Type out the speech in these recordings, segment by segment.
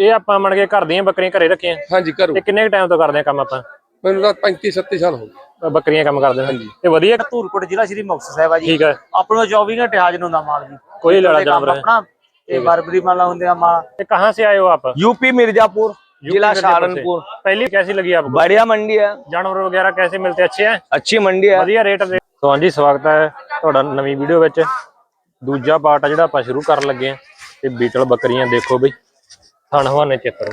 ਇਹ ਆਪਾਂ ਮੰਨ ਕੇ ਘਰ ਦੀਆਂ ਬੱਕਰੀਆਂ ਘਰੇ ਰੱਖੀਆਂ ਹਾਂਜੀ ਕਰੋ ਤੇ ਕਿੰਨੇ ਟਾਈਮ ਤੋਂ ਕਰਦੇ ਆ ਕੰਮ ਆਪਾਂ ਮੈਨੂੰ ਤਾਂ 35 37 ਸਾਲ ਹੋ ਗਏ ਅ, ਬੱਕਰੀਆਂ ਕੰਮ ਕਰਦੇ ਹਾਂ ਤੇ ਵਧੀਆ ਧੂਰਕੋਟ ਜ਼ਿਲ੍ਹਾ ਸ਼੍ਰੀ ਮੁਕਤਸਰ ਸਾਹਿਬ ਆ ਜੀ ਠੀਕ ਹੈ ਆਪਣਾ 24 ਘੰਟੇ ਹਾਜ਼ਰ ਹੁੰਦਾ ਮਾਲ ਜੀ ਕੋਈ ਲੜਾ ਤੇ ਕੰਮ ਜਾਨਵਰ ਹੈ ਆਪਣਾ ਤੇ ਬਰਬਰੀ ਮਾਲਾ ਹੁੰਦੇ ਆ ਮਾਲ ਤੇ ਕਹਾਂ से आए हो आप यूपी मिर्जापुर जिला मिर्जापुर से। सहारनपुर पहली कैसी लगी आपको बढ़िया मंडी है जानवर वगैरह कैसे मिलते हैं अच्छे हैं अच्छी मंडी है ਵਧੀਆ ਰੇਟ ਦੇ ਸੋ ਹਾਂਜੀ ਸਵਾਗਤ ਹੈ ਤੁਹਾਡਾ ਨਵੀਂ ਵੀਡੀਓ ਵਿੱਚ ਦੂਜਾ ਪਾਰਟ ਆ ਜਿਹੜਾ ਆਪਾਂ ਸ਼ੁਰੂ ਕਰਨ ਲੱਗੇ ਆ ਤੇ ਬੀਟਲ ਬੱਕਰੀਆਂ ਦੇਖੋ ਬਈ ਥਣ ਹਵਾਨੇ ਚੈੱਕ ਕਰੋ।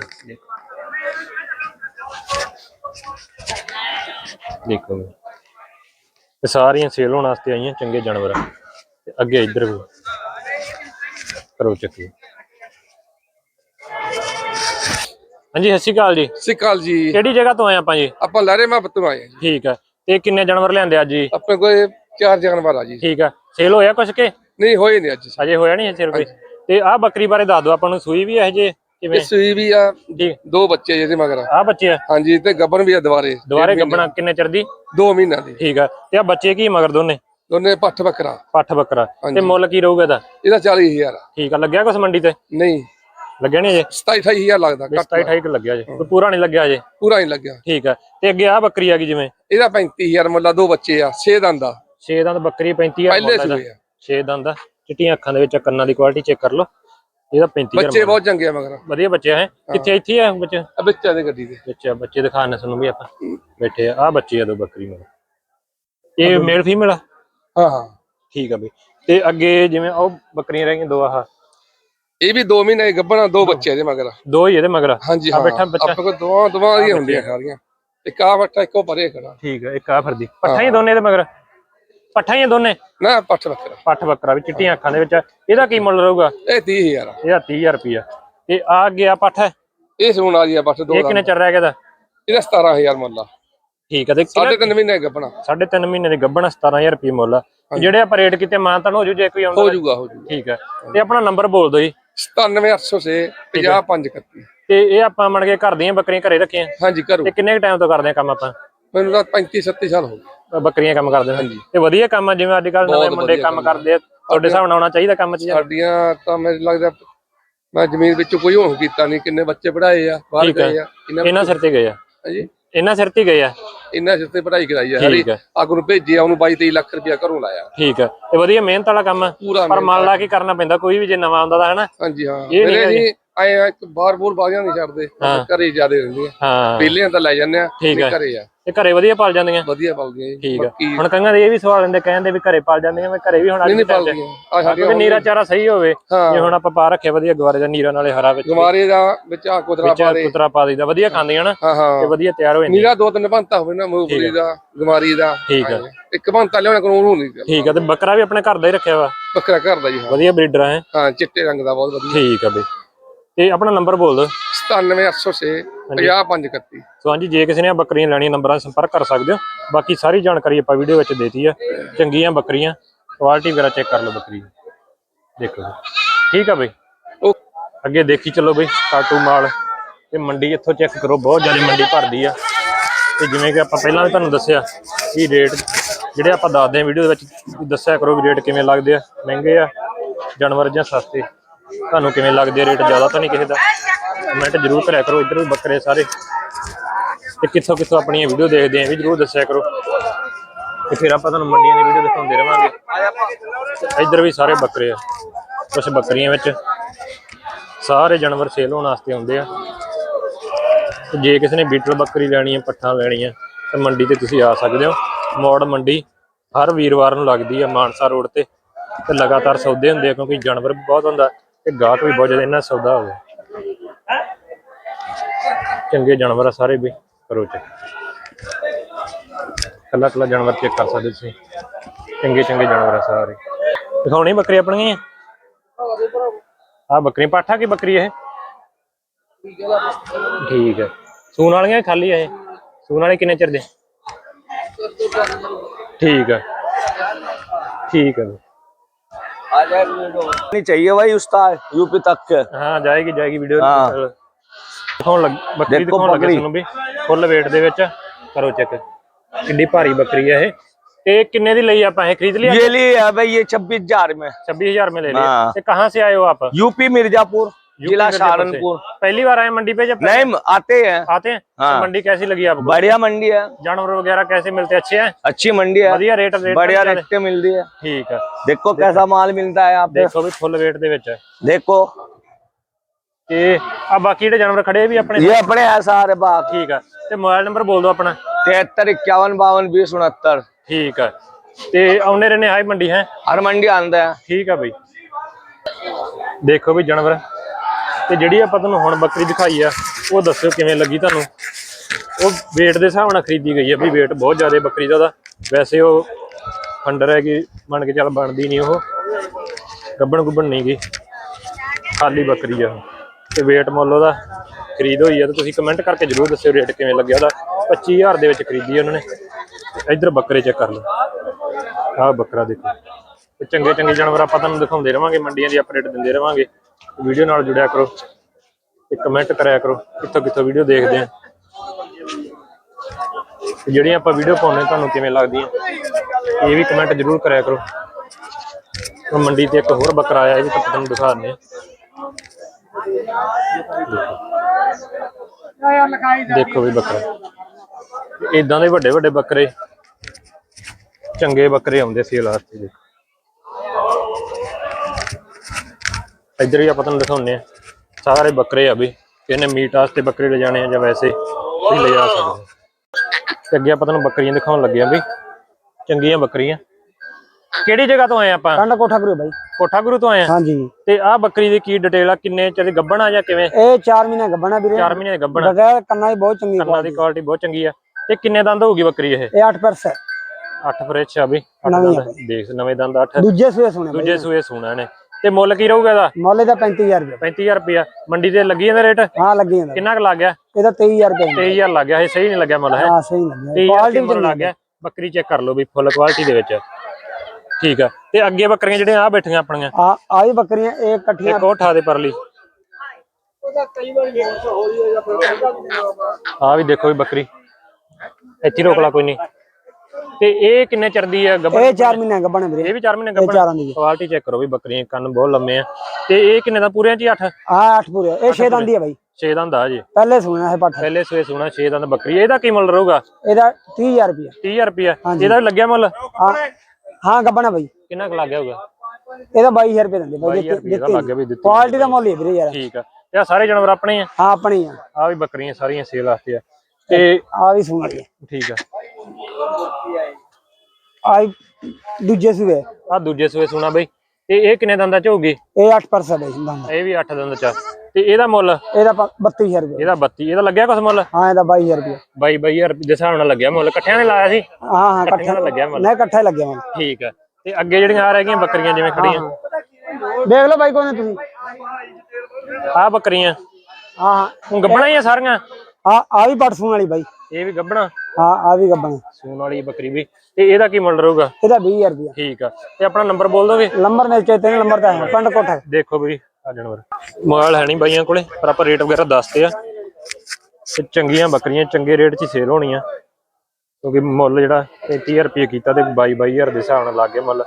ਦੇਖੋ ਇਹ ਸਾਰੀਆਂ ਸੇਲ ਹੋਣ ਵਾਸਤੇ ਆਈਆਂ ਚੰਗੇ ਜਾਨਵਰ। ਆ। ਤੇ ਅੱਗੇ ਇੱਧਰ ਵੀ। ਕਰੋ ਚੱਕੀ ਹਾਂਜੀ ਸਤਿ ਸ਼੍ਰੀ ਅਕਾਲ ਜੀ। ਸਿਕਾਲ ਜੀ। ਕਿਹੜੀ ਜਗ੍ਹਾ ਤੋਂ ਆਏ ਆਪਾਂ ਜੀ? ਆਪਾਂ ਲਾਰੇ ਮਾ ਬਤੋਂ ਆਏ ਹਾਂ ਠੀਕ ਹੈ ਤੇ ਕਿੰਨੇ ਜਾਨਵਰ ਲਿਆਂਦੇ ਅੱਜ ਜੀ? ਆਪਣੇ ਕੋਲ ਚਾਰ ਜਾਨਵਰ ਆ ਜੀ। ਠੀਕ ਆ। ਸੇਲ ਹੋਇਆ ਕੁਛ ਕੇ? ਨਹੀਂ ਹੋਏ ਨਹੀਂ ਅੱਜ। ਅਜੇ ਹੋਇਆ ਨਹੀਂ 6 ਰੁਪਏ ਤੇ ਆਹ ਬੱਕਰੀ ਬਾਰੇ ਦੱਸ ਦਿਓ ਆਪਾਂ ਨੂੰ ਸੂਈ ਵੀ ਇਹ ਜੇ? ਕਿਵੇਂ? ਇਹ ਸੂਈ ਵੀ ਆ ਜੀ। ਦੋ ਬੱਚੇ ਜਿਹਦੇ ਮਗਰ ਆਹ ਬੱਚੇ ਆ? ਹਾਂਜੀ ਤੇ ਗੱਬਨ ਵੀ ਆ ਦੁਬਾਰੇ। ਦੁਬਾਰੇ ਗੱਬਣਾ ਕਿੰਨੇ ਚਿਰ ਦੀ? ਦੋ ਮਹੀਨਾ ਦੀ। ਠੀਕ ਆ। ਤੇ ਆ ਬੱਚੇ ਕੀ ਮਗਰ ਦੋਨੇ? ਦੋਨੇ ਪੱਠ ਬੱਕਰਾ। ਪੱਠ ਬੱਕਰਾ। ਤੇ ਮੁੱਲ ਕੀ ਰਹੂਗਾ ਇਹਦਾ? ਇਹਦਾ 40000 ਆ। ਠੀਕ ਆ। ਲੱਗਿਆ ਕੁਛ ਮੰਡੀ ਤੇ? ਨਹੀਂ। ਲੱਗਿਆ ਨਹੀਂ ਅਜੇ? 27 28000 ਲੱਗਦਾ ਘੱਟ 27 28 ਲੱਗਿਆ ਜੇ। ਕੋਈ ਪੂਰਾ ਨਹੀਂ ਲੱਗਿਆ ਅਜੇ? ਪੂਰਾ ਨਹੀਂ ਲੱਗਿਆ। ਠੀਕ ਆ। ਤੇ ਅੱਗੇ ਆ ਬੱਕਰੀ ਆ ਗਈ ਜਿਵੇਂ? ਇਹਦਾ 35000 ਮੁੱਲਾ ਦੋ ਬੱਚੇ ਆ 6 ਦੰਦ ਦਾ 6 ਦੰਦ ਬੱਕਰੀ 35000 ਪਹਿਲੇ ਸੂਏ ਆ। 6 ਦੰਦ ਆ। ਚਿੱਟੀਆਂ ਅੱਖਾਂ ਦੇ ਵਿੱਚ ਕੰਨਾਂ ਦੀ ਕੁਆਲਿਟੀ ਚੈੱਕ ਕਰ ਲਓ। ਇਹਦਾ 35000 ਬੱਚੇ ਬਹੁਤ ਚੰਗੇ ਆ ਮਗਰ। ਵਧੀਆ ਬੱਚੇ ਹੈ। ਕਿੱਥੇ ਇੱਥੇ ਆ ਬੱਚੇ? ਆ ਬੱਚਿਆਂ ਦੇ ਗੱਡੀ ਦੇ ਬੱਚੇ ਬੱਚੇ ਦਿਖਾਣੇ ਸਾਨੂੰ ਵੀ ਆਪਾਂ। ਬੈਠੇ ਆ। ਆਹ ਬੱਚੇ ਆ ਦੋ ਬੱਕਰੀ ਮਗਰ ਇਹ ਮੇਲ ਫੀਮੇਲ ਆ? ਹਾਂ ਹਾਂ। ਠੀਕ ਆ ਬਈ। ਤੇ ਅੱਗੇ ਜਿਵੇਂ ਉਹ ਬੱਕਰੀਆਂ ਰਹਿ ਗਈਆਂ ਦੋ ਆਹ। ਇਹ ਵੀ 2 ਮਹੀਨੇ ਗੱਬਣਾ ਦੋ ਬੱਚੇ ਇਹਦੇ ਮਗਰ। ਦੋ ਹੀ ਇਹਦੇ ਮਗਰ। ਹਾਂਜੀ ਆ ਹਾਂ। ਬੈਠਾ ਬੱਚਾ। ਆਪਣੇ ਕੋਲ ਦੋਵਾਂ ਦੋਵਾਂ ਦੀਆਂ ਹੁੰਦੀਆਂ ਸਾਰੀਆਂ। ਇੱਕ ਆ ਬੱਟਾ ਇੱਕੋ ਪਰੇ ਖੜਾ। ਠੀਕ ਆ ਇੱਕ ਆ ਫਿਰਦੀ। ਪੱਠਾ ਹੀ। ਦੋਨੇ ਇਹਦੇ ਮਗਰ? ਪੱਠਾ ਹੀ ਆ ਦੋਨੇ? ਨਾ ਪੱਠ ਬੱਕਰਾ ਪੱਠ ਬੱਕਰਾ ਵੀ ਚਿੱਟੀਆਂ ਅੱਖਾਂ ਦੇ ਵਿੱਚ। ਇਹਦਾ ਕੀ ਮੁੱਲ ਰਹੂਗਾ? ਇਹ 30000 ਆ। ਇਹਦਾ 30000 ਰੁਪਿਆ ਤੇ ਆ ਅੱਗੇ ਆ ਪੱਠ? ਇਹ ਸੂਣ ਆ ਪੱਠ ਦੋ ਇਹ ਦਾ ਕਿੰਨੇ ਚਿਰ ਰਹਿ ਗਿਆ ਇਹਦਾ? ਇਹਦਾ 17000 ਮੁੱਲ ਆ। ਠੀਕ ਆ ਤੇ ਸਾਢੇ ਤਿੰਨ ਮਹੀਨੇ ਗੱਬਣਾ ਸਾਢੇ ਤਿੰਨ ਮਹੀਨੇ ਦੀ ਗੱਭਣ 17000 ਰੁਪਏ ਮੁੱਲ ਆ। ਜਿਹੜੇ ਆਪਾਂ ਰੇਟ ਕੀਤੇ ਮਾਨਤਨ ਹੋ ਜੂ ਜੇ ਕੋਈ ਆਉਂਦਾ ਹੋ ਜਾਊਗਾ ਹੋ ਜਾਊਗਾ ਠੀਕ ਆ। ਤੇ ਆਪਣਾ ਨੰਬਰ ਬੋਲ ਦਿਓ ਜੀ। 97800 ਸੇ 50531 ਤੇ ਇਹ ਆਪਾਂ ਮੰਨ ਕੇ ਘਰ ਦੀਆਂ ਬੱਕਰੀਆਂ ਘਰੇ ਰੱਖੀਆਂ? ਹਾਂਜੀ ਕਰੋ ਤੇ ਕਿੰਨੇ ਟਾਈਮ ਤੋਂ ਕਰਦੇ ਆ ਕੰਮ ਆਪਾਂ? ਮੈਨੂੰ ਤਾਂ 35 37 ਸਾਲ ਹੋ ਗਏ। ਬੱਕਰੀਆਂ ਕੰਮ ਕਰਦੇ ਨੇ। ਤੇ ਵਧੀਆ ਕੰਮ ਆ ਜਿਵੇਂ ਅੱਜ ਕੱਲ ਨਵੇਂ ਮੁੰਡੇ ਕੰਮ ਕਰਦੇ ਆ ਤੁਹਾਡੇ ਹਿਸਾਬ ਨਾਲ ਆਉਣਾ ਚਾਹੀਦਾ ਕੰਮ 'ਚ ਸਾਡੀਆਂ ਤਾਂ ਮੈਨੂੰ ਲੱਗਦਾ ਮੈਂ ਜ਼ਮੀਨ ਵਿੱਚੋਂ ਕੋਈ ਹੋਂ ਕੀਤਾ ਨਹੀਂ ਕਿੰਨੇ ਬੱਚੇ ਪੜਾਏ ਆ ਬਾਹਰ। ਗਏ ਆ ਇਹਨਾਂ ਸਿਰ ਤੇ ਗਏ ਆ। ਹਾਂਜੀ। ਇਹਨਾਂ ਸਿਰ ਤੇ ਗਏ ਆ। ਇਹਨਾਂ ਸਿਰ ਤੇ ਪੜਾਈ ਕਰਾਈ ਆ ਹਰੀ ਆਗੂ ਨੂੰ ਭੇਜਿਆ ਉਹਨੂੰ 22 23 ਲੱਖ ਰੁਪਇਆ ਘਰੋਂ ਲਾਇਆ। ਠੀਕ ਆ। ਤੇ ਵਧੀਆ ਮਿਹਨਤ ਵਾਲਾ ਕੰਮ ਆ। ਪੂਰਾ ਮਨ ਲਾ ਕੇ ਕਰਨਾ ਪੈਂਦਾ ਕੋਈ ਵੀ ਜੇ ਨਵਾਂ ਆਉਂਦਾ ਤਾਂ ਹਨਾ? ਹਾਂਜੀ ਹਾਂ। ਮੇਰੇ ਜੀ ਆਏ ਆ ਇੱਕ ਬਾਹਰ ਬੂਰ ਬਾਜ਼ੀਆਂ ਨਹੀਂ ਛੱਡਦੇ। ਘਰੇ ਜਿਆਦੇ ਰਹਿੰਦੀਆਂ ਹਾਂ। ਪਹਿਲੇ ਤਾਂ ਲੈ ਜਾਂਦੇ ਆ। ਘਰੇ ਆ। ਤੇ ਘਰੇ ਵਧੀਆ ਪਾਲ ਜਾਂਦੀਆਂ। ਵਧੀਆ ਪਾਲਦੀਆਂ ਜੀ। ਠੀਕ ਆ। ਬਾਕੀ ਹੁਣ ਕੰਗਾਂ ਦੇ ਇਹ ਵੀ ਸਵਾਲ ਲੈਂਦੇ ਕਹਿੰਦੇ ਵੀ ਘਰੇ ਪਾਲ ਜਾਂਦੀਆਂ ਮੈਂ ਘਰੇ ਵੀ ਹੁਣ ਅੱਜ ਨਹੀਂ ਪਾਲਦੀਆਂ ਆ ਕਿਉਂਕਿ ਨੀਰਾ ਚਾਰਾ ਸਹੀ ਹੋਵੇ ਹਾਂ। ਜੇ ਹੁਣ ਆਪਾਂ ਪਾ ਰੱਖਿਆ ਵਧੀਆ ਗਵਾਰੇ ਦਾ ਨੀਰਾ ਨਾਲੇ ਹਰਾ ਵਿੱਚ ਗਮਾਰੇ ਦਾ ਵਿੱਚ ਆ ਕੁਦਰਾ ਪਾ ਦੇ। ਕੁਤਰਾ ਪਾ ਦਈਦਾ ਵਧੀਆ ਖਾਂਦੀਆਂ ਨਾ ਹਾਂ ਤੇ ਹਾਂ ਵਧੀਆ ਤਿਆਰ ਹੋ ਜਾਂਦੀਆਂ। ਨੀਰਾ ਦੋ ਤਿੰਨ ਭੰਤਾ ਹੋਵੇ ਨਾ ਮੂੰਗਫਲੀ ਦਾ ਗਮਾਰੀ ਦਾ। ਠੀਕ ਆ। ਇੱਕ ਭੰਤਾ ਲਿਆਉਣਾ ਕਾਨੂੰਨ ਹੁੰਦੀ ਠੀਕ ਆ ਤੇ ਬੱਕਰਾ ਵੀ ਆਪਣੇ ਘਰ ਦਾ ਹੀ ਰੱਖਿਆ ਵਾ। ਬੱਕਰਾ ਘਰ ਦਾ ਜੀ ਹਾਂ। ਵਧੀਆ ਬਰੀਡਰ ਹੈ ਹਾਂ ਚਿੱਟੇ ਰੰਗ ਦਾ ਬਹੁਤ ਵਧੀਆ। ਠੀਕ ਆ ਬਈ। ਤੇ ਆਪਣਾ ਨੰਬਰ ਬੋਲ ਦਿਓ। 97800 ਸੇ 50531 ਸੋ ਹਾਂਜੀ ਜੇ ਕਿਸੇ ਨੇ ਬੱਕਰੀਆਂ ਲੈਣੀਆਂ ਨੰਬਰਾਂ 'ਤੇ ਸੰਪਰਕ ਕਰ ਸਕਦੇ ਹੋ ਬਾਕੀ ਸਾਰੀ ਜਾਣਕਾਰੀ ਆਪਾਂ ਵੀਡੀਓ ਵਿੱਚ ਦੇਤੀ ਆ। ਚੰਗੀਆਂ ਬੱਕਰੀਆਂ ਕੁਆਲਿਟੀ ਵਗੈਰਾ ਚੈੱਕ ਕਰ ਲਓ ਬੱਕਰੀ ਦੇਖੋ। ਠੀਕ ਆ ਬਈ? ਅੱਗੇ ਦੇਖੀ ਚੱਲੋ ਬਈ ਕਾਟੂ ਮਾਲ। ਤੇ ਮੰਡੀ ਇੱਥੋਂ ਚੈੱਕ ਕਰੋ ਬਹੁਤ ਜ਼ਿਆਦਾ ਮੰਡੀ ਭਰਦੀ ਆ। ਤੇ ਜਿਵੇਂ ਕਿ ਆਪਾਂ ਪਹਿਲਾਂ ਵੀ ਤੁਹਾਨੂੰ ਦੱਸਿਆ ਕਿ ਰੇਟ ਜਿਹੜੇ ਆਪਾਂ ਦੱਸਦੇ ਆ ਵੀਡੀਓ ਦੇ ਵਿੱਚ ਦੱਸਿਆ ਕਰੋ ਵੀ ਰੇਟ ਕਿਵੇਂ ਲੱਗਦੇ ਆ ਮਹਿੰਗੇ ਆ ਜਾਨਵਰ ਜਾਂ ਸਸਤੇ। ਤੁਹਾਨੂੰ ਕਿਵੇਂ ਲੱਗਦੇ ਆ ਰੇਟ ਜ਼ਿਆਦਾ ਤਾਂ ਨਹੀਂ ਕਿਸੇ ਦਾ। ਕਮੈਂਟ ਜ਼ਰੂਰ ਕਰਿਆ ਕਰੋ, ਇੱਧਰ ਵੀ ਬੱਕਰੇ ਸਾਰੇ। ਤੇ ਕਿੱਥੋਂ ਕਿੱਥੋਂ ਆਪਣੀਆਂ ਵੀਡੀਓ ਦੇਖਦੇ ਆ ਵੀ ਜ਼ਰੂਰ ਦੱਸਿਆ ਕਰੋ। ਤੇ ਫਿਰ ਆਪਾਂ ਤੁਹਾਨੂੰ ਮੰਡੀਆਂ ਦੀ ਵੀਡੀਓ ਦਿਖਾਉਂਦੇ ਰਵਾਂਗੇ। ਇੱਧਰ ਵੀ ਸਾਰੇ ਬੱਕਰੇ ਆ ਕੁਝ ਬੱਕਰੀਆਂ ਵਿੱਚ। ਸਾਰੇ ਜਾਨਵਰ ਸੇਲ ਹੋਣ ਵਾਸਤੇ ਆਉਂਦੇ ਆ। ਤੇ ਜੇ ਕਿਸੇ ਨੇ ਬੀਟਲ ਬੱਕਰੀ ਲੈਣੀ ਹੈ ਪੱਠਾਂ ਹੈ ਤਾਂ ਮੰਡੀ ਤੇ ਤੁਸੀਂ ਆ ਸਕਦੇ ਹੋ। ਮੋੜ ਮੰਡੀ, ਹਰ ਵੀਰਵਾਰ ਨੂੰ ਲੱਗਦੀ ਹੈ ਮਾਨਸਾ ਰੋਡ ਤੇ। ਤੇ ਲਗਾਤਾਰ ਸੌਦੇ ਹੁੰਦੇ ਆ, ਕਿਉਂਕਿ ਜਾਨਵਰ ਬਹੁਤ ਹੁੰਦਾ, ਤੇ ਗਾਹਕ ਵੀ ਬਹੁਤ ਜ਼ਿਆਦਾ ਇਹਨਾਂ ਸੌਦਾ ਹੋਵੇ। ਚੰਗੇ ਜਾਨਵਰ ਆ ਸਾਰੇ ਵੀ ਕਰੋ ਚੈੱਕ ਕੱਲਾ ਕੱਲਾ ਜਾਨਵਰ ਚੈੱਕ ਕਰ ਸਕਦੇ ਤੁਸੀਂ ਚੰਗੇ ਚੰਗੇ ਜਾਨਵਰ ਆ ਸਾਰੇ ਦਿਖਾਉਣੀ ਬੱਕਰੀ ਆਪਣੀਆਂ ਆ ਬੱਕਰੀ ਪਾਠਾ ਕੀ ਬੱਕਰੀ ਇਹ ਠੀਕ ਹੈ ਸੂਣ ਵਾਲੀਆਂ ਹੀ ਖਾਲੀ ਆ ਇਹ ਸੂਣ ਵਾਲੇ ਕਿੰਨੇ ਚਿਰ ਦੇ ਠੀਕ ਹੈ ਠੀਕ ਹੈ ਬਈ। नहीं चाहिए भाई उसका यूपी तक के ਹਾਂ ਜਾਏਗੀ ਜਾਏਗੀ ਵੀਡੀਓ ਹਾਂ। ਦਿਖਾਉਣ ਲੱਗ ਬੱਕਰੀ ਦੇਖੋ ਦਿਖਾਉਣ ਲੱਗੇ ਬੱਕਰੀ। ਤੁਹਾਨੂੰ ਵੀ ਫੁੱਲ weight ਦੇ ਵਿੱਚ ਕਰੋ ਚੈੱਕ ਕਿੰਨੀ ਭਾਰੀ ਬੱਕਰੀ ਹੈ ਇਹ ਤੇ ਕਿੰਨੇ ਦੀ ਲਈ ਆਪਾਂ ਇਹ ਖਰੀਦ ਲਿਆ ये लिए है भाई ये छब्बीस हजार में 26000 में ले हाँ। लिया ये कहाँ से आए हो आप यूपी मिर्जापुर जिला मिर्जापुर से। सहारनपुर पहली बार आए मंडी पे जब नहीं आते हैं आते हैं हाँ। तो मंडी कैसी लगी आपको बढ़िया मंडी है जानवर वगैरह कैसे मिलते हैं अच्छे हैं अच्छी मंडी है बढ़िया रेट रेट बढ़िया मिल रेट पे मिल रही है ठीक है देखो कैसा माल मिलता है यहाँ पे ਦੇਖੋ ਵੀ ਫੁੱਲ weight ਦੇ ਵਿੱਚ ਹੈ देखो ਤੇ ਆ ਬਾਕੀ ਜਿਹੜੇ ਜਾਨਵਰ ਖੜੇ ਆ ਵੀ ਆਪਣੇ ये अपने है सारे बाग ਠੀਕ ਆ ਤੇ ਮੋਬਾਈਲ ਨੰਬਰ ਬੋਲ ਦਿਓ ਆਪਣਾ तिहत्तर इक्यावन बावन बीस उनहत्तर ਠੀਕ ਆ ਤੇ ਆਉਨੇ ਰਹਿੰਦੇ ਹਾਈ ਮੰਡੀ ਹੈ हर मंडी आंदा है ਠੀਕ ਆ ਬਈ ਦੇਖੋ ਵੀ ਜਾਨਵਰ ਤੇ ਜਿਹੜੀ ਆਪਾਂ ਤੁਹਾਨੂੰ ਹੁਣ ਬੱਕਰੀ ਦਿਖਾਈ ਆ ਉਹ ਦੱਸਿਓ ਕਿਵੇਂ ਲੱਗੀ ਤੁਹਾਨੂੰ ਉਹ weight ਦੇ ਹਿਸਾਬ ਨਾਲ ਖਰੀਦੀ ਗਈ ਆ ਵੀ weight ਬਹੁਤ ਜ਼ਿਆਦਾ ਬੱਕਰੀ ਦਾ ਉਹਦਾ ਵੈਸੇ ਉਹ ਫੰਡਰ ਹੈ ਕਿ ਮੰਨ ਕੇ ਚੱਲ ਬਣਦੀ ਨਹੀਂ ਉਹ ਗੱਬਣ ਗੁੱਬਣ ਨਹੀਂ ਗਈ ਖਾਲੀ ਬੱਕਰੀ ਆ ਉਹ। ਤੇ weight ਮੁੱਲ ਉਹਦਾ ਖਰੀਦ ਹੋਈ ਆ ਤੇ ਤੁਸੀਂ ਕਮੈਂਟ ਕਰਕੇ ਜਰੂਰ ਦੱਸਿਓ ਰੇਟ ਕਿਵੇਂ ਲੱਗਿਆ ਉਹਦਾ। 25000 ਦੇ ਵਿੱਚ ਖਰੀਦੀ ਉਹਨਾਂ ਨੇ। ਇੱਧਰ ਬੱਕਰੇ ਚੈੱਕ ਕਰ ਲਓ। ਆਹ ਬੱਕਰਾ ਦੇਖੋ। ਤੇ ਚੰਗੇ ਚੰਗੇ ਜਾਨਵਰ ਆਪਾਂ ਤੁਹਾਨੂੰ ਦਿਖਾਉਂਦੇ ਰਵਾਂਗੇ, ਮੰਡੀਆਂ ਦੀ ਅਪਡੇਟ ਦਿੰਦੇ ਰਵਾਂਗੇ। ਵੀਡੀਓ ਨਾਲ ਜੁੜਿਆ ਕਰੋ ਤੇ ਕਮੈਂਟ ਕਰਿਆ ਕਰੋ ਕਿੱਥੋਂ ਕਿੱਥੋਂ ਵੀਡੀਓ ਦੇਖਦੇ ਆ। ਜਿਹੜੀਆਂ ਆਪਾਂ ਵੀਡੀਓ ਪਾਉਂਦੇ ਤੁਹਾਨੂੰ ਕਿਵੇਂ ਲੱਗਦੀਆਂ? ਇਹ ਵੀ ਕਮੈਂਟ ਜ਼ਰੂਰ ਕਰਿਆ ਕਰੋ। ਉਹ ਮੰਡੀ ਤੇ ਇੱਕ ਹੋਰ ਬੱਕਰਾ ਆਇਆ, ਇਹ ਵੀ ਤਾਂ ਤੁਹਾਨੂੰ ਦਿਖਾ ਦਿੰਦੇ ਆ। ਦੇਖੋ ਵੀ ਬੱਕਰਾ। ਇਦਾਂ ਦੇ ਵੱਡੇ ਵੱਡੇ ਬੱਕਰੇ। ਚੰਗੇ ਬੱਕਰੇ ਆਉਂਦੇ ਸੀ ਵਾਸਤੇ ਦੇਖੋ ਇੱਧਰ ਵੀ ਆਪਾਂ ਤੁਹਾਨੂੰ ਦਿਖਾਉਂਦੇ ਆ ਸਾਰੇ ਬੱਕਰੇ ਆ ਵੀ। ਇਹਨੇ ਮੀਟ ਵਾਸਤੇ ਬੱਕਰੇ ਲੈ ਜਾਣੇ ਆ ਜਾਂ ਵੈਸੇ ਵੀ ਲੈ ਜਾ ਸਕਦੇ ਤੇ ਅੱਗੇ ਆਪਾਂ ਤੁਹਾਨੂੰ ਬੱਕਰੀਆਂ ਦਿਖਾਉਣ ਲੱਗੇ ਆ ਵੀ। ਚੰਗੀਆਂ ਬੱਕਰੀਆਂ। ਕਿਹੜੀ ਜਗ੍ਹਾ ਤੋਂ ਆਏ ਆਪਾਂ? ਕੰਡਾ ਕੋਠਾ ਕਰਿਓ ਬਾਈ। ਕੋਠਾ ਗੁਰੂ ਤੋਂ ਆਏ ਆ? ਹਾਂਜੀ। ਤੇ ਆਹ ਬੱਕਰੀ ਦੀ ਕੀ ਡਿਟੇਲ ਆ? ਕਿੰਨੇ ਚਿਰ ਗੱਭਣ ਆ ਜਾਂ ਕਿਵੇਂ? ਇਹ 4 ਮਹੀਨੇ ਗੱਬਣਾ ਵੀਰੇ। 4 ਮਹੀਨੇ ਦੀ ਗੱਭਣ ਆ। ਬਗੈਰ ਕੰਨਾਂ ਦੀ ਬਹੁਤ ਚੰਗੀ ਕੰਨਾਂ ਦੀ ਕੁਆਲਿਟੀ ਬਹੁਤ ਚੰਗੀ ਆ। ਤੇ ਕਿੰਨੇ ਦੰਦ ਹੋਊਗੀ ਬੱਕਰੀ ਇਹ? ਇਹ 8 ਪਰਸ ਹੈ 8 ਫਰੇਸ਼ ਆ ਵੀ। ਆ। ਦੇਖ ਨਵੇਂ ਦੰਦ 8 ਦੂਜੇ ਸੂਏ ਸੁਣੇ ਦੂਜੇ ਸੂਏ ਸੂਣਾ ਨੇ। ਤੇ ਮੁੱਲ ਕੀ ਰਹੂਗਾ ਇਹਦਾ? ਮੁੱਲ ਦਾ 35000 ਰੁਪਏ। 35000 ਰੁਪਇਆ। ਮੰਡੀ ਤੇ ਲੱਗੀ ਜਾਂਦਾ ਰੇਟ? ਹਾਂ ਲੱਗੀ ਜਾਂਦਾ। ਕਿੰਨਾ ਕੁ ਲੱਗ ਗਿਆ? ਇਹਦਾ 23000 ਰੁਪਏ। ਹੁੰਦਾ। 23000 ਲੱਗ ਗਿਆ। ਇਹ ਸਹੀ ਨਹੀਂ ਲੱਗਿਆ ਮੁੱਲ ਹੈ? ਹਾਂ ਸਹੀ ਲੱਗਿਆ। 23000 ਕੁਆਲਿਟੀ ਮੁੱਲ ਲੱਗ ਗਿਆ? ਬੱਕਰੀ ਚੈੱਕ ਕਰ ਲਓ ਵੀ ਫੁੱਲ ਕੁਆਲਿਟੀ ਦੇ ਵਿੱਚ। ਠੀਕ ਆ। ਤੇ ਅੱਗੇ ਬੱਕਰੀਆਂ ਜਿਹੜੀਆਂ ਆ ਬੈਠੀਆਂ ਆਪਣੀਆਂ। ਆ ਆ ਵੀ ਬੱਕਰੀਆਂ ਇਹ ਇਕੱਠੀਆਂ। ਇੱਕ ਉਹ ਦੇ ਪਰਲੀ। ਆ ਵੀ ਦੇਖੋ ਵੀ ਬੱਕਰੀ। ਇੱਥੇ ਹੀ ਰੋਕ ਲਾ ਕੋਈ ਨਹੀਂ। ਤੇ ਇਹ ਕਿੰਨੇ ਚਿਰਦੀ ਆ ਗੱਬਣ ਇਹ 4 ਮਹੀਨੇ ਗੱਬਣਾ ਵੀਰੇ। ਇਹ ਵੀ 4 ਮਹੀਨੇ ਗੱਬਣ ਚਾਰਾਂ ਦੀ ਕੁਆਲਿਟੀ ਚੈੱਕ ਕਰੋ ਵੀ ਬੱਕਰੀਆਂ ਕੰਨ ਬਹੁਤ ਲੰਮੇ ਆ। ਤੇ ਇਹ ਕਿੰਨੇ ਦਾ ਪੂਰਿਆਂ ਚ ਹੀ 8 ਆ 8 ਪੂਰੇ ਇਹ 6 ਦੰਦੀ ਹੈ ਬਾਈ। 6 ਦੰਦ ਆ ਜੀ। ਪਹਿਲੇ ਸੁਣਿਆ ਇਹ ਪੱਠ। ਪਹਿਲੇ ਸੂਏ ਸੋਣਾ 6 ਦੰਦ ਬੱਕਰੀ। ਇਹਦਾ ਕੀ ਮੁੱਲ ਰਹੂਗਾ? ਇਹਦਾ 30000 ਰੁਪਏ 30000 ਰੁਪਿਆ ਇਹਦਾ ਲੱਗਿਆ ਮੁੱਲ? ਹਾਂ ਗੱਬਣਾ ਬਾਈ। ਕਿੰਨਾ ਕੁ ਲੱਗ ਗਿਆ ਹੋਊਗਾ? ਇਹਦਾ 22000 ਰੁਪਏ ਦਿੰਦੇ ਬਾਈ 22000 ਰੁਪਏ ਦਾ ਲੱਗ ਗਿਆ ਵੀ ਦਿੱਤੀ ਕੁਆਲਿਟੀ ਦਾ ਮੁੱਲ ਹੀ ਵੀਰੇ ਯਾਰ। ਠੀਕ ਆ। ਤੇ ਆ ਸਾਰੇ ਜਾਨਵਰ ਆਪਣੇ ਆ? ਹਾਂ ਆਪਣੀ ਆ। ਆ ਵੀ ਬੱਕਰੀਆਂ ਸਾਰੀਆਂ ਸੇਲ ਵਾਸਤੇ ਆ। ਤੇ ਆ ਵੀ ਸੁਣ ਲਈ ਠੀਕ ਆ। ਆ ਦੂਜੇ ਸੂਏ। ਆ ਦੂਜੇ ਸੂਏ ਸੋਣਾ ਬਈ। ਤੇ ਇਹ ਕਿੰਨੇ ਦੰਦਾਂ ਚ ਹੋਊਗੀ? ਇਹ 8 ਪਰਸ ਹੈ ਬਾਈ ਦੰਦ। ਇਹ ਵੀ 8 ਦੰਦ ਚ। ਤੇ ਇਹਦਾ ਮੁੱਲ? ਇਹਦਾ 32000 ਰੁਪਏ। ਇਹਦਾ 32 ਇਹਦਾ ਲੱਗਿਆ ਕੁਛ ਮੁੱਲ? ਹਾਂ ਇਹਦਾ 22000 ਰੁਪਏ। 22 22000 ਰੁਪਏ ਦੇ ਹਿਸਾਬ ਨਾਲ ਲੱਗਿਆ ਮੁੱਲ। ਇਕੱਠਿਆਂ ਨੇ ਲਾਇਆ ਸੀ? ਹਾਂ ਹਾਂ ਇਕੱਠਿਆਂ ਇਕੱਠਾ ਦਾ ਲੱਗਿਆ ਮੁੱਲ। ਨਹੀਂ ਇਕੱਠਾ ਹੀ ਲੱਗਿਆ ਠੀਕ ਆ। ਤੇ ਅੱਗੇ ਜਿਹੜੀਆਂ ਆ ਰਹਿ ਗਈਆਂ ਬੱਕਰੀਆਂ ਜਿਵੇਂ ਖੜੀਆਂ? ਦੇਖ ਲਓ ਬਾਈ ਕੋਨੇ ਤੁਸੀਂ? ਆ ਬੱਕਰੀਆਂ। ਹਾਂ ਹਾਂ। ਗੱਬਣਾ ਹੀ ਆ ਸਾਰੀਆਂ? ਆ ਆ ਵੀ ਪੱਟ ਸੂਣ ਵਾਲੀ ਬਾਈ। ਇਹ ਵੀ ਗੱਬਣਾ ਹਾਂ ਆ ਵੀ ਗੱਬਣ ਸੂਣ ਵਾਲੀ ਬੱਕਰੀ ਵੀ। ਤੇ ਇਹਦਾ ਕੀ ਮੁੱਲ ਰਹੂਗਾ? ਇਹਦਾ 20000 ਰੁਪਏ ਠੀਕ ਆ। ਤੇ ਆਪਣਾ ਨੰਬਰ ਬੋਲ ਦੋਗੇ ਨੰਬਰ ਮੇਰੇ ਚੇਤੇ ਨੰਬਰ ਤਾਂ ਹੈ ਪਿੰਡ ਕੋਠਾ। ਦੇਖੋ ਵੀ। ਆ ਜਾਨਵਰ। ਮੋਬਾਈਲ ਹੈ ਨਹੀਂ ਬਾਈਆਂ ਕੋਲੇ, ਪਰ ਆਪਾਂ ਰੇਟ ਵਗੈਰਾ ਦੱਸਦੇ ਆ। ਤੇ ਚੰਗੀਆਂ ਬੱਕਰੀਆਂ, ਚੰਗੇ ਰੇਟ 'ਚ ਸੇਲ ਹੋਣੀਆਂ। ਕਿਉਂਕਿ ਮੁੱਲ ਜਿਹੜਾ 33000 ਰੁਪਏ ਕੀਤਾ ਤੇ 22 22000 ਦੇ ਹਿਸਾਬ ਨਾਲ ਲੱਗ ਗਿਆ ਮੁੱਲ।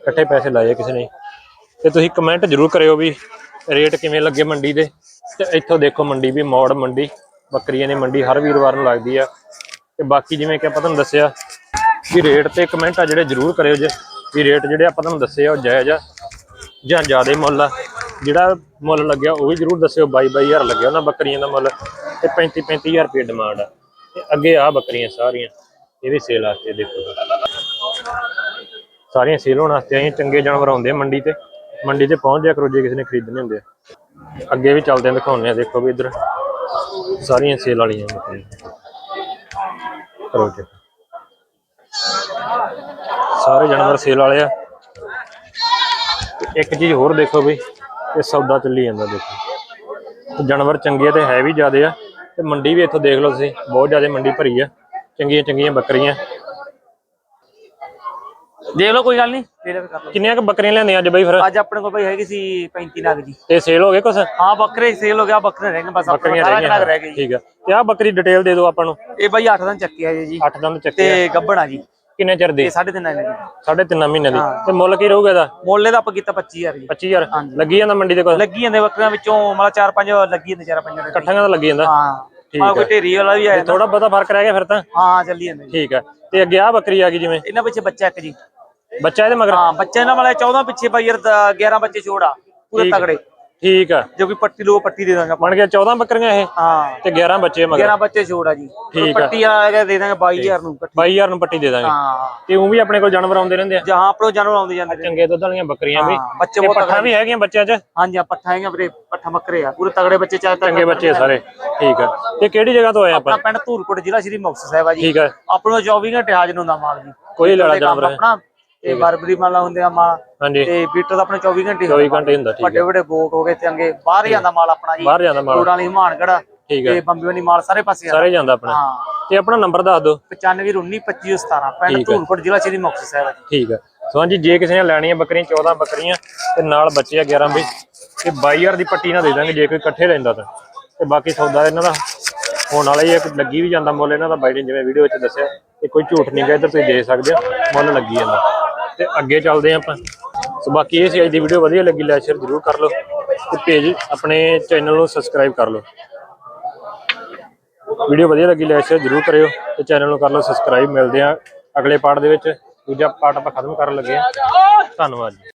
ਇਕੱਠੇ ਪੈਸੇ ਲਾਏ ਕਿਸੇ ਨੇ। ਤੇ ਤੁਸੀਂ ਕਮੈਂਟ ਜ਼ਰੂਰ ਕਰਿਓ ਵੀ ਰੇਟ ਕਿਵੇਂ ਲੱਗੇ ਮੰਡੀ ਦੇ। ਤੇ ਇੱਥੋਂ ਦੇਖੋ ਮੰਡੀ ਵੀ ਮੌੜ ਮੰਡੀ, ਬੱਕਰੀਆਂ ਦੀ ਮੰਡੀ ਹਰ ਵੀਰਵਾਰ ਨੂੰ ਲੱਗਦੀ ਆ। ਤੇ ਬਾਕੀ ਜਿਵੇਂ ਕਿ ਆਪਾਂ ਤੁਹਾਨੂੰ ਦੱਸਿਆ ਵੀ ਰੇਟ ਤੇ ਕਮੈਂਟ ਆ ਜਿਹੜੇ ਜ਼ਰੂਰ ਕਰਿਓ ਜੇ। ਵੀ ਰੇਟ ਜਿਹੜੇ ਆਪਾਂ ਤੁਹਾਨੂੰ ਦੱਸੇ ਆ ਉਹ ਜਾਇਜ਼ ਆ ਜਾਂ ਜ਼ਿਆਦਾ ਮੁੱਲ ਆ। ਜਿਹੜਾ ਮੁੱਲ ਲੱਗਿਆ ਉਹ ਵੀ ਜ਼ਰੂਰ ਦੱਸਿਓ 22 22000 ਲੱਗਿਆ ਉਹਨਾਂ ਬੱਕਰੀਆਂ ਦਾ ਮੁੱਲ ਤੇ 35 35000 ਰੁਪਏ ਡਿਮਾਂਡ ਆ। ਤੇ ਅੱਗੇ ਆ ਬੱਕਰੀਆਂ ਸਾਰੀਆਂ, ਇਹ ਵੀ ਸੇਲ ਵਾਸਤੇ ਦੇਖੋ। ਸਾਰੀਆਂ ਸੇਲ ਹੋਣ ਵਾਸਤੇ ਆਈਆਂ ਚੰਗੇ ਜਾਨਵਰ ਆਉਂਦੇ ਮੰਡੀ ਤੇ। ਮੰਡੀ ਤੇ ਪਹੁੰਚ ਜਾ ਕਰੋ ਜੇ ਕਿਸੇ ਨੇ ਖਰੀਦਣੇ ਹੁੰਦੇ ਆ। ਅੱਗੇ ਵੀ ਚੱਲਦੇ ਆ, ਦਿਖਾਉਂਦੇ ਆ, ਦੇਖੋ ਵੀ ਇੱਧਰ ਸਾਰੀਆਂ ਸੇਲ ਵਾਲੀਆਂ ਬੱਕਰੀਆਂ। ਕਰੋ ਜੀ ਸਾਰੇ ਜਾਨਵਰ ਸੇਲ ਵਾਲੇ ਆ। ਇੱਕ ਚੀਜ਼ ਹੋਰ ਦੇਖੋ ਵੀ ਤੇ ਸੌਦਾ ਚੱਲੀ ਜਾਂਦਾ ਦੇਖੋ। ਜਾਨਵਰ ਚੰਗੇ ਤੇ ਹੈ ਵੀ ਜ਼ਿਆਦੇ ਆ। ਤੇ ਮੰਡੀ ਵੀ ਇੱਥੋਂ ਦੇਖ ਲਓ ਤੁਸੀਂ ਬਹੁਤ ਜ਼ਿਆਦੇ ਮੰਡੀ ਭਰੀ ਆ। ਚੰਗੀਆਂ ਚੰਗੀਆਂ ਬੱਕਰੀਆਂ। ਦੇਖ ਲਓ ਕੋਈ ਗੱਲ ਨਹੀਂ। ਫੇਰ ਕਰ ਲਓ ਕਿੰਨੀਆਂ ਕ ਬੱਕਰੀਆਂ ਲੈਣੇ ਅੱਜ ਬਈ ਫਿਰ? ਅੱਜ ਆਪਣੇ ਕੋਲ ਬਈ ਹੈਗੀ ਸੀ 35 ਲੱਖ ਦੀ ਤੇ ਸੇਲ ਹੋ ਗਏ ਕੁਛ? ਹਾਂ ਬੱਕਰੇ ਸੇਲ ਹੋ ਗਿਆ ਬੱਕਰੇ ਰਹਿ ਗਏ ਬਸ ਬੱਕਰੀਆਂ ਰਹਿ ਗਈਆਂ। ਠੀਕ ਆ। ਤੇ ਆ ਬੱਕਰੀ ਡਿਟੇਲ ਦੇ ਦਿਓ ਆਪਾਂ ਨੂੰ। ਇਹ ਬਈ 8 ਦਿਨ ਚੱਕੀ ਆ ਜੀ। 8 ਦਿਨ ਚੱਕੀ ਤੇ ਗੱਬੜ ਜੀ। ਕਿੰਨੇ ਚਿਰ ਦੀ? ਇਹ ਸਾਢੇ ਤਿੰਨ ਨੇ ਜੀ। ਸਾਢੇ ਤਿੰਨ ਮਹੀਨੇ ਦੀ। ਤੇ ਮੁੱਲ ਕੀ ਰਹੂਗਾ ਇਹਦਾ? ਮੋਲੇ ਦਾ ਆਪਾਂ ਕੀਤਾ 25000 ਜੀ। 25000 ਲੱਗੀ ਜਾਂਦਾ ਮੰਡੀ ਦੇ ਕੋਲ? ਲੱਗੀ ਜਾਂਦੇ ਬੱਕਰੀਆਂ ਵਿੱਚੋਂ ਮਤਲਬ ਚਾਰ ਪੰਜ ਲੱਗੀ ਜਾਂਦੇ ਚਾਰ ਪੰਜ ਦੇ। ਇਕੱਠਿਆਂ ਦਾ ਲੱਗੀ ਜਾਂਦਾ? ਹਾਂ। ਠੀਕ ਆ ਕੋਈ ਢੇਰੀ ਵਾਲਾ ਵੀ ਆਇਆ ਥੋੜਾ ਬਹੁਤਾ ਫ਼ਰਕ ਰਹਿ ਗਿਆ ਫਿਰ ਤਾਂ? ਹਾਂ ਚੱਲੀ ਜਾਂਦੇ ਠੀਕ ਹੈ। ਤੇ ਅੱਗੇ ਆ ਬੱਕਰੀ ਆ ਗਈ ਜਿਵੇਂ? ਇਹਨਾਂ ਪਿੱਛੇ ਬੱਚਾ ਇੱਕ ਜੀ। ਬੱਚਾ ਇਹਦੇ ਮਗਰ? ਹਾਂ ਬੱਚੇ ਇਹਨਾਂ ਵਾਲੇ 14 ਪਿੱਛੇ ਬਾਈ ਯਾਰ 11 ਬੱਚੇ ਛੋੜ ਆ। ਪੂਰੇ। ਤਗੜੇ। ਠੀਕ ਆ। ਜੋ ਕੋਈ ਪੱਟੀ ਲੋ ਪੱਟੀ ਦੇ ਦਾਂਗੇ ਆਪਾਂ। ਬਣ ਗਿਆ 14 ਬੱਕਰੀਆਂ ਇਹ? ਹਾਂ। ਤੇ 11 ਬੱਚੇ ਮਗਰ। 11 ਬੱਚੇ ਛੋੜ ਆ ਜੀ। ਠੀਕ ਆ। ਪੱਟੀ ਆ ਕੇ ਦੇ ਦਾਂਗੇ 22000 ਨੂੰ ਪੱਟੀ। 22000 ਨੂੰ ਪੱਟੀ ਦੇ ਦਾਂਗੇ। ਹਾਂ। ਤੇ ਉਹ ਵੀ ਆਪਣੇ ਕੋਲ ਜਾਨਵਰ ਆਉਂਦੇ ਰਹਿੰਦੇ ਆ? ਜਹਾਂ ਆਪਣੋ ਜਾਨਵਰ ਆਉਂਦੇ ਜਾਂਦੇ ਨੇ। ਚੰਗੇ ਦੁੱਧ ਵਾਲੀਆਂ ਬੱਕਰੀਆਂ ਵੀ। ਹਾਂ, ਬੱਚੇ ਤੇ ਬਹੁਤ ਪੱਠਾ ਵੀ ਹੈਗੀਆਂ ਬੱਚਿਆਂ 'ਚ? ਹਾਂਜੀ ਆ ਪੱਠਾ ਹੈਗਾ ਵੀਰੇ ਪੱਠਾ ਬੱਕਰੇ ਆ। ਪੂਰੇ ਤਗੜੇ ਬੱਚੇ ਚਾਹੇ ਚੰਗੇ ਬੱਚੇ ਸਾਰੇ। ਠੀਕ ਆ। ਤੇ ਕਿਹੜੀ ਜਗ੍ਹਾ ਤੋਂ ਆਏ ਆਪਾਂ? ਆਪਣਾ ਪਿੰਡ ਧੂਰਕੋਟ ਜ਼ਿਲ੍ਹਾ ਸ਼੍ਰੀ ਮੁਕਤਸਰ ਸਾਹਿਬ ਆ ਜੀ। ਠੀਕ ਆ। ਆਪਣੋ 24 ਘੰਟੇ ਹਾਜ਼ਰ ਹੁੰਦਾ ਮਾਲ ਜੀ। ਕੋਈ ਲੜਾ ਜਾਨਵਰ। ਹੈ ਆਪਣਾ ਤੇ ਬਰਬਰੀ ਮਾਲਾ ਹੁੰਦੇ ਆ ਮਾਲ ਹਾਂਜੀ। ਤੇ ਬੀਟਰ ਦਾ ਆਪਣੇ 24 ਘੰਟੇ 24 ਘੰਟੇ ਹੁੰਦਾ ਠੀਕ ਵੱਡੇ ਵੱਡੇ ਬੋਕ ਹੋ ਗਏ ਚੰਗੇ ਬਾਹਰ ਜਾਂਦਾ ਮਾਲ ਆਪਣਾ ਜੀ। ਬਾਹਰ ਜਾਂਦਾ ਮਾਲ। ਰੋਡਾਂ ਵਾਲੀ ਹਮਾਨਗੜ ਠੀਕ ਹੈ। ਤੇ ਬੰਬੀ ਵਾਲੀ ਮਾਲ ਸਾਰੇ ਪਾਸੇ ਸਾਰੇ ਜਾਂਦਾ ਆਪਣਾ। ਹਾਂ। ਤੇ ਆਪਣਾ ਨੰਬਰ ਦੱਸ ਦਿਓ। 95 19 25 17 ਪਿੰਡ। ਧੂਰਕੋਟ ਜ਼ਿਲ੍ਹਾ ਸ਼੍ਰੀ ਮੁਕਤਸਰ ਸਾਹਿਬ ਠੀਕ ਹੈ। ਸੋ ਹਾਂਜੀ ਜੇ ਕਿਸੇ ਨੇ ਲੈਣੀਆਂ ਬੱਕਰੀਆਂ 14 ਬੱਕਰੀਆਂ ਤੇ ਨਾਲ ਬੱਚੇ ਆ 11 ਵੀ ਤੇ 22000 ਦੀ ਪੱਟੀ ਨਾਲ ਦੇ ਦਾਂਗੇ ਜੇ ਕੋਈ ਇਕੱਠੇ ਲੈਂਦਾ ਤਾਂ। ਤੇ ਬਾਕੀ ਸੌਦਾ ਇਹਨਾਂ ਦਾ ਹੋਣ ਵਾਲਾ ਹੀ ਹੈ ਕਿ ਲੱਗੀ ਵੀ ਜਾਂਦਾ ਮੁੱਲ ਇਹਨਾਂ ਦਾ ਬਾਈ ਨੇ ਜਿਵੇਂ ਵੀਡੀਓ ਵਿੱਚ ਦੱਸਿਆ ਤੇ ਕੋਈ ਝੂਠ ਨਹੀਂ ਗਾ ਇੱਧਰ ਤੁਸੀਂ ਦੇ ਸਕਦੇ ਹੋ ਮੁੱਲ ਲੱਗੀ ਜਾਂਦਾ। ਤੇ ਅੱਗੇ ਚੱਲਦੇ ਹਾਂ ਆਪਾਂ। ਸੋ ਬਾਕੀ ਇਹ ਸੀ ਅੱਜ ਦੀ ਵੀਡੀਓ ਵਧੀਆ ਲੱਗੀ ਲਾਈਕ ਸ਼ੇਅਰ ਜ਼ਰੂਰ ਕਰ ਲਓ ਤੇ ਪੇਜ ਆਪਣੇ ਚੈਨਲ ਨੂੰ ਸਬਸਕ੍ਰਾਈਬ ਕਰ ਲਓ। ਵੀਡੀਓ ਵਧੀਆ ਲੱਗੀ ਲਾਈਕ ਸ਼ੇਅਰ ਜ਼ਰੂਰ ਕਰਿਓ ਤੇ ਚੈਨਲ ਨੂੰ ਕਰ ਲਓ ਸਬਸਕ੍ਰਾਈਬ ਮਿਲਦੇ ਆ ਅਗਲੇ ਪਾਰਟ ਦੇ ਵਿੱਚ। ਦੂਜਾ ਪਾਰਟ ਆਪਾਂ ਖਤਮ ਕਰਨ ਲੱਗੇ ਆ ਧੰਨਵਾਦ ਜੀ।